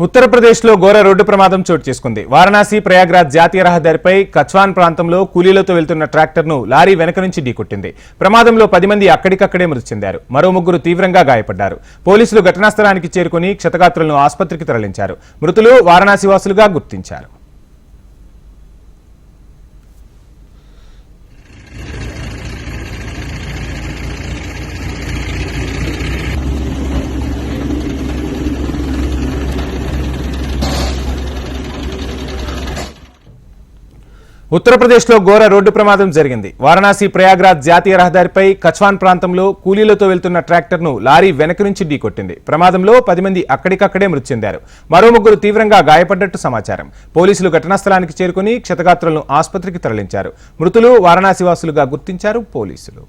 ఉత్తరప్రదేశ్లో ఘోర రోడ్డు ప్రమాదం చోటు చేసుకుంది. వారణాసి ప్రయాగ్రాజ్ జాతీయ రహదారిపై కచ్వాన్ ప్రాంతంలో కూలీలతో వెళ్తున్న ట్రాక్టర్ను లారీ వెనక నుంచి ఢీకొట్టింది. ప్రమాదంలో పది మంది అక్కడికక్కడే మృతి చెందారు. మరో ముగ్గురు తీవ్రంగా గాయపడ్డారు. పోలీసులు ఘటనాస్థలానికి చేరుకుని క్షతగాత్రులను ఆసుపత్రికి తరలించారు. మృతులు వారణాసి వాసులుగా గుర్తించారు. ఉత్తరప్రదేశ్లో ఘోర రోడ్డు ప్రమాదం జరిగింది. వారణాసి ప్రయాగ్రాజ్ జాతీయ రహదారిపై కచ్వాన్ ప్రాంతంలో కూలీలతో వెళ్తున్న ట్రాక్టర్ను లారీ వెనక నుంచి ఢీకొట్టింది. ప్రమాదంలో పది మంది అక్కడికక్కడే మృతి చెందారు. మరో ముగ్గురు తీవ్రంగా గాయపడ్డట్టు సమాచారం. పోలీసులు ఘటనా స్థలానికి చేరుకుని క్షతగాత్రులను ఆసుపత్రికి తరలించారు. మృతులు వారణాసి వాసులుగా గుర్తించారు పోలీసులు.